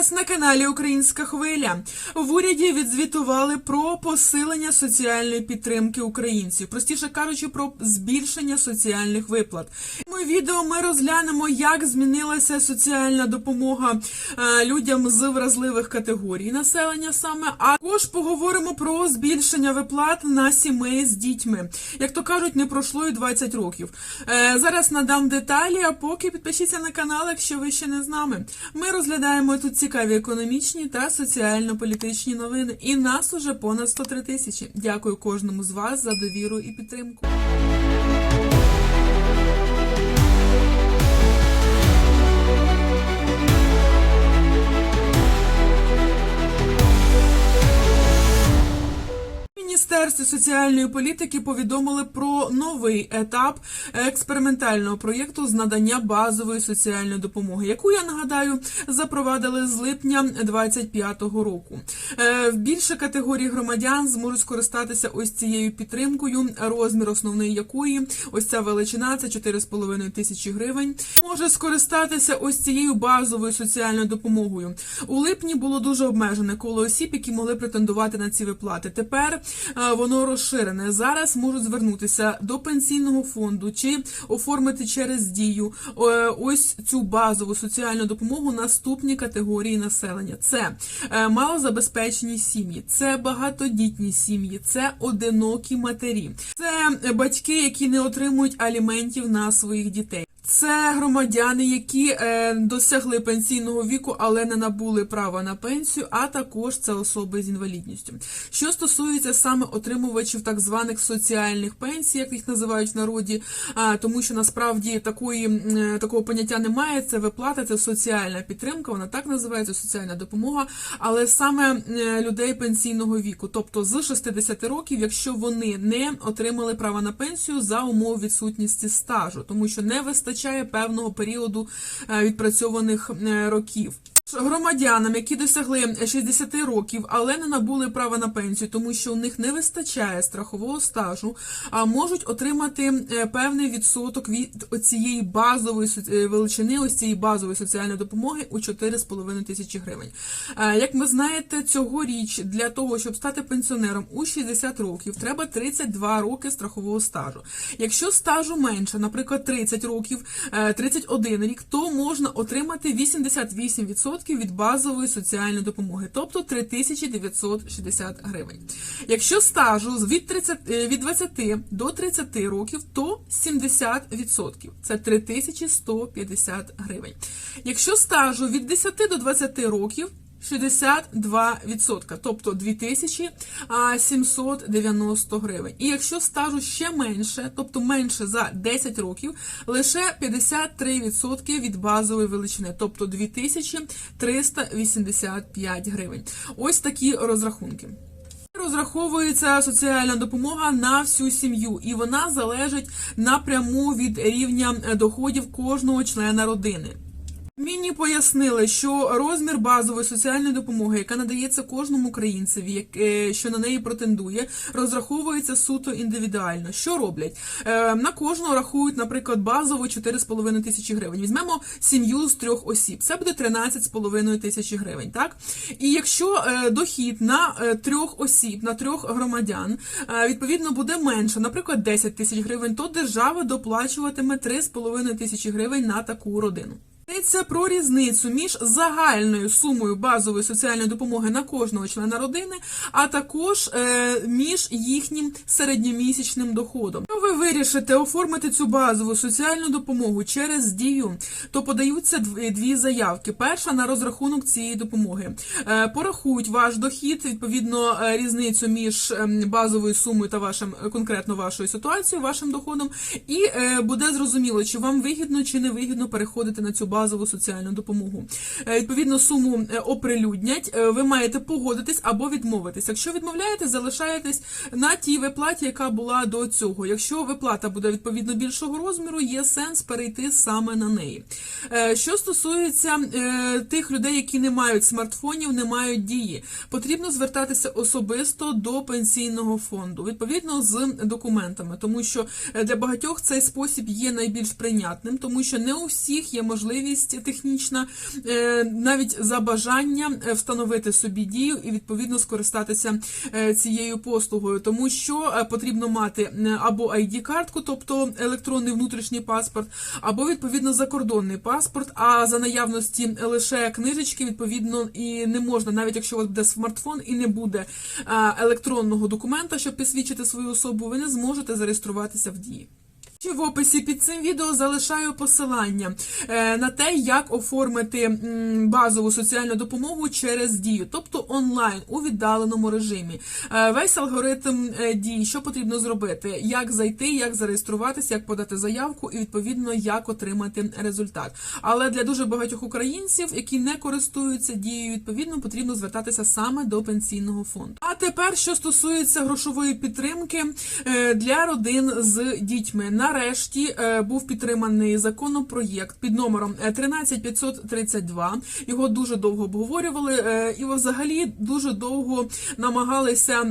вас на каналі Українська Хвиля. В уряді відзвітували про посилення соціальної підтримки українців, простіше кажучи, про збільшення соціальних виплат. У відео ми розглянемо, як змінилася соціальна допомога е, людям з вразливих категорій населення саме. А також поговоримо про збільшення виплат на сімей з дітьми. Як то кажуть, не пройшло і 20 років. Е, Зараз надам деталі, а поки підпишіться на канал, якщо ви ще не з нами. Ми розглядаємо тут цікаві економічні та соціально-політичні новини. І нас уже понад 103 тисячі. Дякую кожному з вас за довіру і підтримку. Міністерстві соціальної політики повідомили про новий етап експериментального проєкту з надання базової соціальної допомоги, яку я нагадаю запровадили з липня 2025 року. Е, Більше категорій громадян зможуть скористатися ось цією підтримкою, розмір основної якої ось ця величина це 4,5 тисячі гривень. Може скористатися ось цією базовою соціальною допомогою. У липні було дуже обмежене коло осіб, які могли претендувати на ці виплати. Тепер е, воно розширене. Зараз можуть звернутися до пенсійного фонду чи оформити через дію е, ось цю базову соціальну допомогу наступні категорії населення. Це е, малозабезпечені сім'ї, це багатодітні сім'ї, це одинокі матері, це батьки, які не отримують аліментів на своїх дітей. Це громадяни, які е, досягли пенсійного віку, але не набули права на пенсію, а також це особи з інвалідністю. Що стосується саме отримувачів так званих соціальних пенсій, як їх називають в народі, тому що насправді такої е, такого поняття немає. Це виплата, це соціальна підтримка, вона так називається соціальна допомога, але саме е, людей пенсійного віку, тобто з 60 років, якщо вони не отримали права на пенсію за умов відсутності стажу, тому що не вистачає певного періоду е, відпрацьованих е, років. Громадянам, які досягли 60 років, але не набули права на пенсію, тому що у них не вистачає страхового стажу, а можуть отримати е, певний відсоток від цієї базової е, величини, ось цієї базової соціальної допомоги у 4,5 тисячі гривень. Е, Як ви знаєте, цьогоріч для того, щоб стати пенсіонером у 60 років, треба 32 роки страхового стажу. Якщо стажу менше, наприклад, 30 років, е, 31 рік, то можна отримати 88% від базової соціальної допомоги, тобто 3960 гривень. Якщо стажу від 30, е, від 20 до 30 років, то 70%. Це 3150 гривень. Якщо стажу від 10 до 20 років, 62%, тобто 2790 гривень. І якщо стажу ще менше, тобто менше за 10 років, лише 53% від базової величини, тобто 2385 гривень. Ось такі розрахунки. Розраховується соціальна допомога на всю сім'ю, і вона залежить напряму від рівня доходів кожного члена родини. Мені пояснили, що розмір базової соціальної допомоги, яка надається кожному українцеві, е, що на неї претендує, розраховується суто індивідуально. Що роблять? Е, На кожного рахують, наприклад, базово 4,5 тисячі гривень. Візьмемо сім'ю з трьох осіб. Це буде 13,5 тисячі гривень. Так? І якщо е, дохід на трьох осіб, на трьох громадян, відповідно буде менше, наприклад, 10 тисяч гривень, то держава доплачуватиме 3,5 тисячі гривень на таку родину. Йдеться про різницю між загальною сумою базової соціальної допомоги на кожного члена родини, а також е, між їхнім середньомісячним доходом. Якщо ви вирішите оформити цю базову соціальну допомогу через дію, то подаються дв- дві заявки. Перша на розрахунок цієї допомоги. Е, порахують ваш дохід, відповідно е, різницю між ем, базовою сумою та вашим конкретно вашою ситуацією, вашим доходом, і буде зрозуміло, чи вам вигідно чи не вигідно переходити на цю базову соціальну допомогу. Е, Відповідно, суму е, оприлюднять. Е, Ви маєте погодитись або відмовитись. Якщо відмовляєтесь, залишаєтесь на тій виплаті, яка була до цього. Якщо виплата буде відповідно більшого розміру, є сенс перейти саме на неї. Що стосується тих людей, які не мають смартфонів, не мають дії, потрібно звертатися особисто до пенсійного фонду, відповідно з документами, тому що для багатьох цей спосіб є найбільш прийнятним, тому що не у всіх є можливість необхідність технічна, е, навіть за бажання е, встановити собі дію і відповідно скористатися е, цією послугою, тому що потрібно мати або ID-картку, тобто електронний внутрішній паспорт, або відповідно закордонний паспорт. А за наявності лише книжечки, відповідно, і не можна, навіть якщо у вас буде смартфон і не буде електронного документа, щоб підсвідчити свою особу, ви не зможете зареєструватися в дії. В описі під цим відео залишаю посилання е, на те, як оформити базову соціальну допомогу через дію, тобто онлайн у віддаленому режимі. Е, Весь алгоритм е, дій, що потрібно зробити, як зайти, як зареєструватися, як подати заявку і відповідно як отримати результат. Але для дуже багатьох українців, які не користуються дією, відповідно потрібно звертатися саме до пенсійного фонду. А тепер, що стосується грошової підтримки для родин з дітьми, нарешті е, був підтриманий законопроєкт під номером е, 13532. Його дуже довго обговорювали, е, і взагалі дуже довго намагалися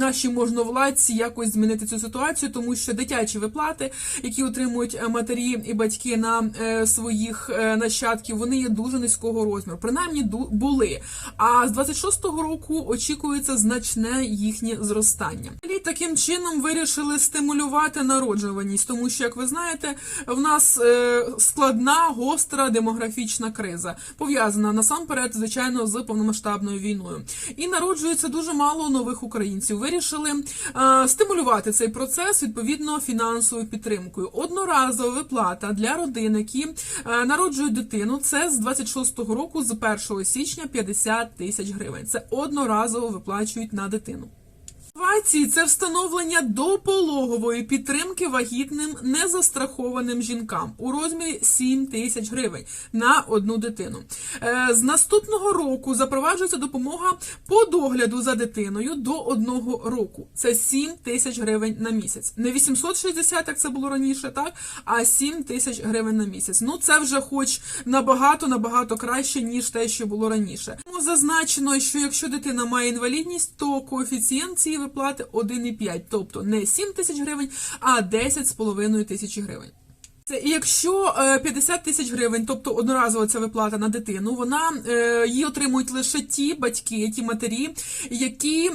наші можновладці якось змінити цю ситуацію, тому що дитячі виплати, які отримують е, матері і батьки на е, своїх е, нащадків, вони є дуже низького розміру. Принаймні ду- були. А з 26-го року очікується значне їхнє зростання. І таким чином вирішили стимулювати народжуваність, тому що, як ви знаєте, в нас е, складна гостра демографічна криза, пов'язана насамперед, звичайно, з повномасштабною війною. І народжується дуже мало нових українців. Вирішили е, стимулювати цей процес відповідно фінансовою підтримкою. Одноразова виплата для родин, які е, народжують дитину. Це з 26-го року, з 1 січня 50 тисяч гривень. Це одноразово виплачують на дитину. Інновації – це встановлення допологової підтримки вагітним незастрахованим жінкам у розмірі 7 тисяч гривень на одну дитину. Е, З наступного року запроваджується допомога по догляду за дитиною до одного року. Це 7 тисяч гривень на місяць. Не 860, як це було раніше, так а 7 тисяч гривень на місяць. Ну це вже хоч набагато набагато краще ніж те, що було раніше. Зазначено, що якщо дитина має інвалідність, то коефіцієнт цієї виплати 1,5, тобто не 7 тисяч гривень, а 10,5 тисячі гривень. І якщо е, 50 тисяч гривень, тобто одноразова ця виплата на дитину, вона е, її отримують лише ті батьки, ті матері, які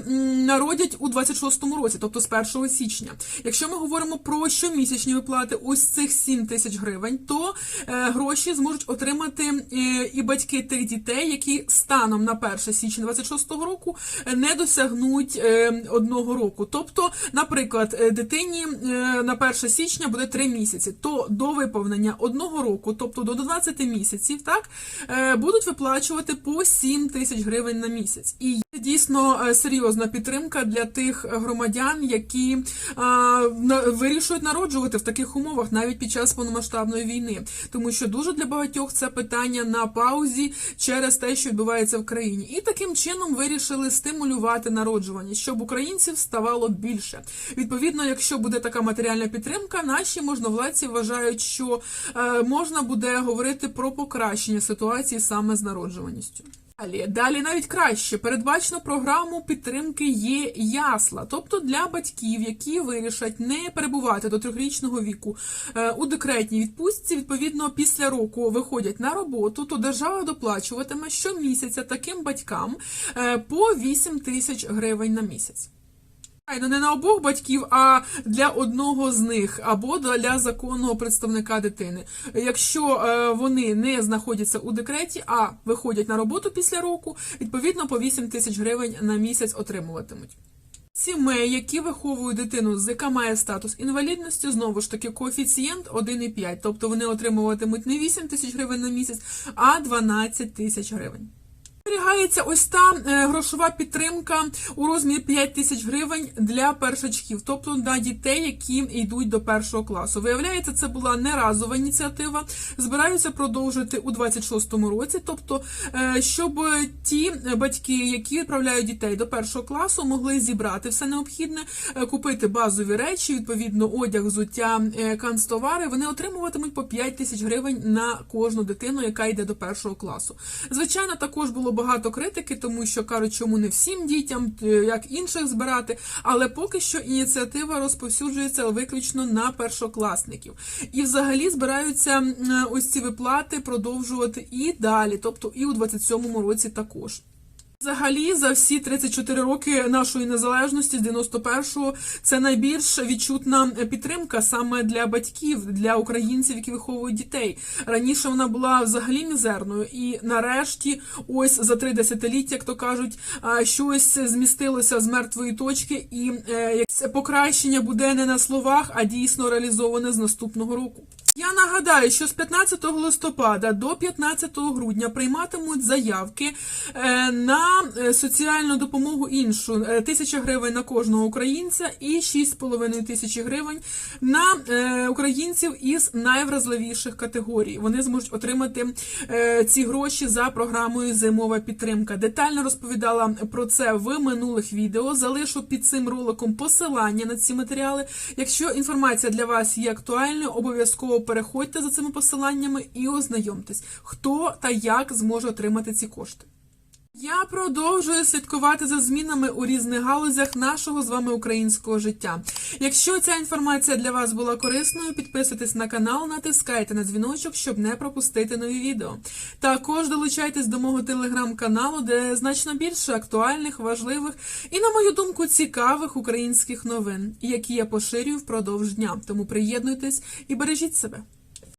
народять у 26-му році, тобто з 1 січня. Якщо ми говоримо про щомісячні виплати, ось цих 7 тисяч гривень, то е, гроші зможуть отримати е, і батьки тих дітей, які станом на 1 січня 26-го року е, не досягнуть е, одного року. Тобто, наприклад, е, дитині е, на 1 січня буде 3 місяці, то до виповнення одного року, тобто до 12 місяців, так е, будуть виплачувати по 7 тисяч гривень на місяць. Дійсно е, серйозна підтримка для тих громадян, які на- вирішують народжувати в таких умовах навіть під час повномасштабної війни, тому що дуже для багатьох це питання на паузі через те, що відбувається в країні, і таким чином вирішили стимулювати народжуваність, щоб українців ставало більше. Відповідно, якщо буде така матеріальна підтримка, наші можновладці вважають, що е, можна буде говорити про покращення ситуації саме з народжуваністю. Далі, далі навіть краще. Передбачено програму підтримки є ясла, тобто для батьків, які вирішать не перебувати до трьохрічного віку. Е, у декретній відпустці, відповідно після року виходять на роботу, то держава доплачуватиме щомісяця таким батькам е, по 8 тисяч гривень на місяць. Звичайно, не на обох батьків, а для одного з них або для законного представника дитини. Якщо е, вони не знаходяться у декреті, а виходять на роботу після року, відповідно по 8 тисяч гривень на місяць отримуватимуть. Сімей, які виховують дитину, з яка має статус інвалідності, знову ж таки коефіцієнт 1,5, тобто вони отримуватимуть не 8 тисяч гривень на місяць, а 12 тисяч гривень. Зберігається ось та е, грошова підтримка у розмірі 5 тисяч гривень для першачків, тобто на дітей, які йдуть до першого класу. Виявляється, це була не разова ініціатива. Збираються продовжити у 26-му році, тобто, е, щоб ті батьки, які відправляють дітей до першого класу, могли зібрати все необхідне, е, купити базові речі, відповідно, одяг, взуття, канцтовари. Вони отримуватимуть по 5 тисяч гривень на кожну дитину, яка йде до першого класу. Звичайно, також було багато критики, тому що кажуть, чому не всім дітям, е, як інших збирати. Але поки що ініціатива розповсюджується виключно на першокласників. І взагалі збираються ось ці виплати продовжувати і далі, тобто і у 27-му році також. Взагалі, за всі 34 роки нашої незалежності з 91-го це найбільш відчутна підтримка саме для батьків, для українців, які виховують дітей. Раніше вона була взагалі мізерною, і нарешті, ось за три десятиліття, як то кажуть, щось змістилося з мертвої точки, і е, покращення буде не на словах, а дійсно реалізоване з наступного року. Я нагадаю, що з 15 листопада до 15 грудня прийматимуть заявки е, на е, соціальну допомогу іншу е, тисяча гривень на кожного українця і 6,5 тисячі гривень на українців із найвразливіших категорій. Вони зможуть отримати ці гроші за програмою Зимова підтримка. Детально розповідала про це в минулих відео. Залишу під цим роликом посилання на ці матеріали. Якщо інформація для вас є актуальною, обов'язково переходьте за цими посиланнями і ознайомтесь, хто та як зможе отримати ці кошти. Я продовжую слідкувати за змінами у різних галузях нашого з вами українського життя. Якщо ця інформація для вас була корисною, підписуйтесь на канал, натискайте на дзвіночок, щоб не пропустити нові відео. Також долучайтесь до мого телеграм-каналу, де значно більше актуальних, важливих і, на мою думку, цікавих українських новин, які я поширюю впродовж дня. Тому приєднуйтесь і бережіть себе.